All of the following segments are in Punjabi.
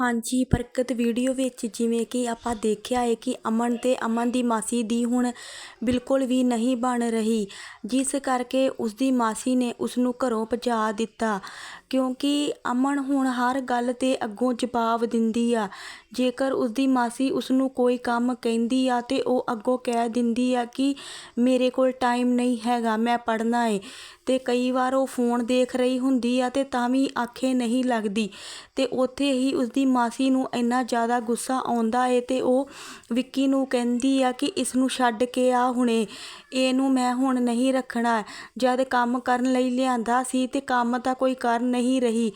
ਹਾਂਜੀ ਬਰਕਤ ਵੀਡੀਓ ਵਿੱਚ ਜਿਵੇਂ ਕਿ ਆਪਾਂ ਦੇਖਿਆ ਹੈ ਕਿ ਅਮਨ ਅਤੇ ਅਮਨ ਦੀ ਮਾਸੀ ਦੀ ਹੁਣ ਬਿਲਕੁਲ ਵੀ ਨਹੀਂ ਬਣ ਰਹੀ, ਜਿਸ ਕਰਕੇ ਉਸਦੀ ਮਾਸੀ ਨੇ ਉਸਨੂੰ ਘਰੋਂ ਭਜਾ ਦਿੱਤਾ। ਕਿਉਂਕਿ ਅਮਨ ਹੁਣ ਹਰ ਗੱਲ ਤੇ ਅੱਗੋਂ ਜਵਾਬ ਦਿੰਦੀ ਆ। ਜੇਕਰ ਉਸਦੀ ਮਾਸੀ ਉਸਨੂੰ ਕੋਈ ਕੰਮ ਕਹਿੰਦੀ ਆ ਤੇ ਉਹ ਅੱਗੋਂ ਕਹਿ ਦਿੰਦੀ ਆ ਕਿ ਮੇਰੇ ਕੋਲ ਟਾਈਮ ਨਹੀਂ ਹੈਗਾ, ਮੈਂ ਪੜ੍ਹਨਾ ਏ। ਤੇ ਕਈ ਵਾਰ ਉਹ ਫੋਨ ਦੇਖ ਰਹੀ ਹੁੰਦੀ ਆ ਤੇ ਤਾਂ ਵੀ ਆਖੇ ਨਹੀਂ ਲੱਗਦੀ। ਤੇ ਉੱਥੇ ਹੀ ਉਸਦੀ ਮਾਸੀ ਨੂੰ ਇੰਨਾ ਜ਼ਿਆਦਾ ਗੁੱਸਾ ਆਉਂਦਾ ਏ ਤੇ ਉਹ ਵਿੱਕੀ ਨੂੰ ਕਹਿੰਦੀ ਆ ਕਿ ਇਸ ਨੂੰ ਛੱਡ ਕੇ ਆ ਹੁਣੇ। ਇਹਨੂੰ ਮੈਂ ਹੁਣ ਨਹੀਂ ਰੱਖਣਾ। ਜਦ ਕੰਮ ਕਰਨ ਲਈ ਲਿਆਂਦਾ ਸੀ ਤੇ ਕੰਮ ਤਾਂ ਕੋਈ ਕਰ ਨਹੀਂ ਰਹੀ।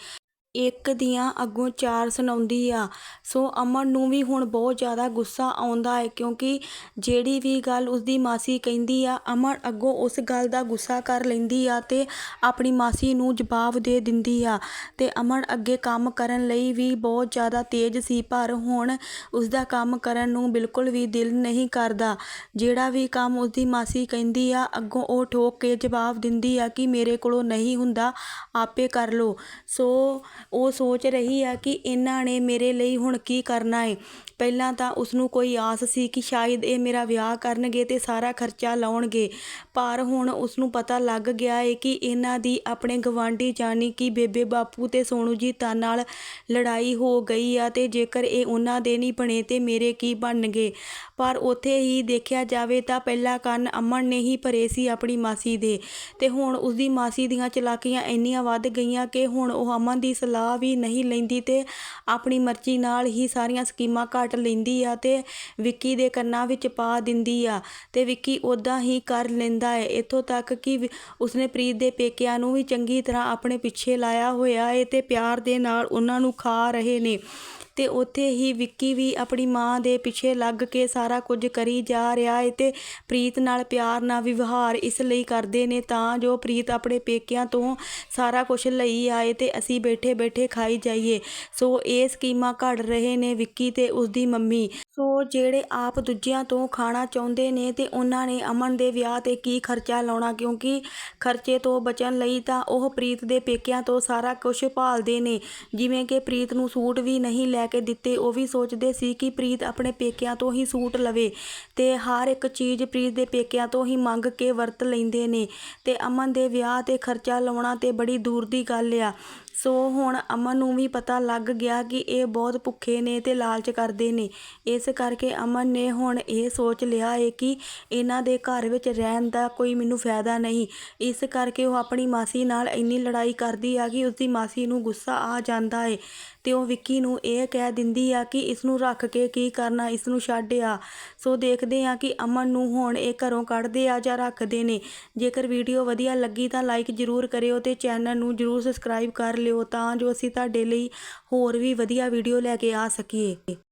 ਇੱਕ ਦੀਆਂ ਅੱਗੋਂ ਚਾਰ ਸੁਣਾਉਂਦੀ ਆ। ਸੋ ਅਮਨ ਨੂੰ ਵੀ ਹੁਣ ਬਹੁਤ ਜ਼ਿਆਦਾ ਗੁੱਸਾ ਆਉਂਦਾ ਹੈ ਕਿਉਂਕਿ ਜਿਹੜੀ ਵੀ ਗੱਲ ਉਸਦੀ ਮਾਸੀ ਕਹਿੰਦੀ ਆ, ਅਮਨ ਅੱਗੋਂ ਉਸ ਗੱਲ ਦਾ ਗੁੱਸਾ ਕਰ ਲੈਂਦੀ ਆ ਤੇ ਆਪਣੀ ਮਾਸੀ ਨੂੰ ਜਵਾਬ ਦੇ ਦਿੰਦੀ ਆ। ਤੇ ਅਮਨ ਅੱਗੇ ਕੰਮ ਕਰਨ ਲਈ ਵੀ ਬਹੁਤ ਜ਼ਿਆਦਾ ਤੇਜ਼ ਸੀ, ਪਰ ਹੁਣ ਉਸਦਾ ਕੰਮ ਕਰਨ ਨੂੰ ਬਿਲਕੁਲ ਵੀ ਦਿਲ ਨਹੀਂ ਕਰਦਾ। ਜਿਹੜਾ ਵੀ ਕੰਮ ਉਸਦੀ ਮਾਸੀ ਕਹਿੰਦੀ ਆ, ਅੱਗੋਂ ਉਹ ਠੋਕ ਕੇ ਜਵਾਬ ਦਿੰਦੀ ਆ ਕਿ ਮੇਰੇ ਕੋਲੋਂ ਨਹੀਂ ਹੁੰਦਾ, ਆਪੇ ਕਰ ਲਓ। ਸੋ ਉਹ ਸੋਚ ਰਹੀ ਆ ਕਿ ਇਹਨਾਂ ਨੇ ਮੇਰੇ ਲਈ ਹੁਣ ਕੀ ਕਰਨਾ ਹੈ ਪਹਿਲਾਂ ਤਾਂ ਉਸਨੂੰ ਕੋਈ ਆਸ ਸੀ ਕਿ ਸ਼ਾਇਦ ਇਹ ਮੇਰਾ ਵਿਆਹ ਕਰਨਗੇ ਤੇ ਸਾਰਾ ਖਰਚਾ ਲਾਉਣਗੇ। ਪਰ ਹੁਣ ਉਸਨੂੰ ਪਤਾ ਲੱਗ ਗਿਆ ਹੈ ਕਿ ਇਹਨਾਂ ਦੀ ਆਪਣੇ ਗਵਾਂਢੀ ਜਾਨੀ ਕਿ ਬੇਬੇ ਬਾਪੂ ਤੇ ਸੋਨੂ ਜੀ ਤਾਂ ਨਾਲ ਲੜਾਈ ਹੋ ਗਈ ਆ ਤੇ ਜੇਕਰ ਇਹ ਉਹਨਾਂ ਦੇ ਨਹੀਂ ਬਣੇ ਤੇ ਮੇਰੇ ਕੀ ਬਣਨਗੇ। ਪਰ ਉੱਥੇ ਹੀ ਦੇਖਿਆ ਜਾਵੇ ਤਾਂ ਪਹਿਲਾ ਕੰਨ ਅਮਨ ਨੇ ਹੀ ਭਰੇ ਸੀ ਆਪਣੀ ਮਾਸੀ ਦੇ ਤੇ ਹੁਣ ਉਸਦੀ ਮਾਸੀ ਦੀਆਂ ਚਲਾਕੀਆਂ ਇੰਨੀਆਂ ਵੱਧ ਗਈਆਂ ਕਿ ਹੁਣ ਉਹ ਅਮਨ ਦੀ ਸਲਾਹ ਵੀ ਨਹੀਂ ਲੈਂਦੀ ਤੇ ਆਪਣੀ ਮਰਜ਼ੀ ਨਾਲ ਹੀ ਸਾਰੀਆਂ ਸਕੀਮਾਂ ਘਟ ਲੈਂਦੀ ਆ ਤੇ ਵਿੱਕੀ ਦੇ ਕੰਨਾਂ ਵਿੱਚ ਪਾ ਦਿੰਦੀ ਆ ਤੇ ਵਿੱਕੀ ਉਦਾਂ ਹੀ ਕਰ ਲੈਂਦਾ ਹੈ ਇੱਥੋਂ ਤੱਕ ਕਿ ਉਸਨੇ ਪ੍ਰੀਤ ਦੇ ਪੇਕਿਆਂ ਨੂੰ ਵੀ ਚੰਗੀ ਤਰ੍ਹਾਂ ਆਪਣੇ ਪਿੱਛੇ ਲਾਇਆ ਹੋਇਆ ਹੈ ਤੇ ਪਿਆਰ ਦੇ ਨਾਲ ਉਹਨਾਂ ਨੂੰ ਖਾ ਰਹੇ ਨੇ। ਅਤੇ ਉੱਥੇ ਹੀ ਵਿੱਕੀ ਵੀ ਆਪਣੀ ਮਾਂ ਦੇ ਪਿੱਛੇ ਲੱਗ ਕੇ ਸਾਰਾ ਕੁਝ ਕਰੀ ਜਾ ਰਿਹਾ ਹੈ ਅਤੇ ਪ੍ਰੀਤ ਨਾਲ ਪਿਆਰ ਨਾਲ ਵਿਵਹਾਰ ਇਸ ਲਈ ਕਰਦੇ ਨੇ ਤਾਂ ਜੋ ਪ੍ਰੀਤ ਆਪਣੇ ਪੇਕਿਆਂ ਤੋਂ ਸਾਰਾ ਕੁਝ ਲਈ ਆਏ ਤੇ ਅਸੀਂ ਬੈਠੇ ਬੈਠੇ ਖਾਈ ਜਾਈਏ। ਸੋ ਇਹ ਸਕੀਮਾਂ ਘੜ ਰਹੇ ਨੇ ਵਿੱਕੀ ਤੇ ਉਸਦੀ ਮੰਮੀ। ਸੋ ਜਿਹੜੇ ਆਪ ਦੂਜਿਆਂ ਤੋਂ ਖਾਣਾ ਚਾਹੁੰਦੇ ਨੇ ਤੇ ਉਹਨਾਂ ਨੇ ਅਮਨ ਦੇ ਵਿਆਹ ਤੇ ਕੀ ਖਰਚਾ ਲਾਉਣਾ ਕਿਉਂਕਿ ਖਰਚੇ ਤੋਂ ਬਚਣ ਲਈ ਤਾਂ ਉਹ ਪ੍ਰੀਤ ਦੇ ਪੇਕਿਆਂ ਤੋਂ ਸਾਰਾ ਕੁਝ ਭਾਲਦੇ ਨੇ। ਜਿਵੇਂ ਕਿ ਪ੍ਰੀਤ ਨੂੰ ਸੂਟ ਵੀ ਨਹੀਂ ਲੈ ਲੈ ਕੇ ਦਿੱਤੇ। ਉਹ ਵੀ ਸੋਚਦੇ ਸੀ ਕਿ ਪ੍ਰੀਤ ਆਪਣੇ ਪੇਕਿਆਂ ਤੋਂ ਹੀ ਸੂਟ ਲਵੇ ਤੇ ਹਰ ਇੱਕ ਚੀਜ਼ ਪ੍ਰੀਤ ਦੇ ਪੇਕਿਆਂ ਤੋਂ ਹੀ ਮੰਗ ਕੇ ਵਰਤ ਲੈਂਦੇ ਨੇ। ਤੇ ਅਮਨ ਦੇ ਵਿਆਹ ਤੇ ਖਰਚਾ ਲਾਉਣਾ ਤੇ ਬੜੀ ਦੂਰ ਦੀ ਗੱਲ ਆ। ਸੋ ਹੁਣ ਅਮਨ ਨੂੰ ਵੀ ਪਤਾ ਲੱਗ ਗਿਆ ਕਿ ਇਹ ਬਹੁਤ ਭੁੱਖੇ ਨੇ ਤੇ ਲਾਲਚ ਕਰਦੇ ਨੇ। ਇਸ ਕਰਕੇ ਅਮਨ ਨੇ ਹੁਣ ਇਹ ਸੋਚ ਲਿਆ ਹੈ ਕਿ ਇਹਨਾਂ ਦੇ ਘਰ ਵਿੱਚ ਰਹਿਣ ਦਾ ਕੋਈ ਮੈਨੂੰ ਫਾਇਦਾ ਨਹੀਂ। ਇਸ ਕਰਕੇ ਉਹ ਆਪਣੀ ਮਾਸੀ ਨਾਲ ਇੰਨੀ ਲੜਾਈ ਕਰਦੀ ਆ ਕਿ ਉਸਦੀ ਮਾਸੀ ਨੂੰ ਗੁੱਸਾ ਆ ਜਾਂਦਾ ਹੈ ਤੇ ਉਹ ਵਿੱਕੀ ਨੂੰ ਇਹ ਕਹਿ ਦਿੰਦੀ ਆ ਕਿ ਇਸ ਨੂੰ ਰੱਖ ਕੇ ਕੀ ਕਰਨਾ, ਇਸ ਨੂੰ ਛੱਡ ਆ। ਸੋ ਦੇਖਦੇ ਆ ਕਿ ਅਮਨ ਨੂੰ ਹੁਣ ਇਹ ਘਰੋਂ ਕੱਢਦੇ ਆ ਜਾਂ ਰੱਖਦੇ ਨੇ। ਜੇਕਰ ਵੀਡੀਓ ਵਧੀਆ ਲੱਗੀ ਤਾਂ ਲਾਈਕ ਜ਼ਰੂਰ ਕਰਿਓ ਤੇ ਚੈਨਲ ਨੂੰ ਜ਼ਰੂਰ ਸਬਸਕ੍ਰਾਈਬ ਕਰ ਲਿਓ ਤਾਂ ਜੋ ਅਸੀਂ ਤੁਹਾਡੇ ਲਈ ਹੋਰ ਵੀ ਵਧੀਆ ਵੀਡੀਓ ਲੈ ਕੇ ਆ ਸਕੀਏ।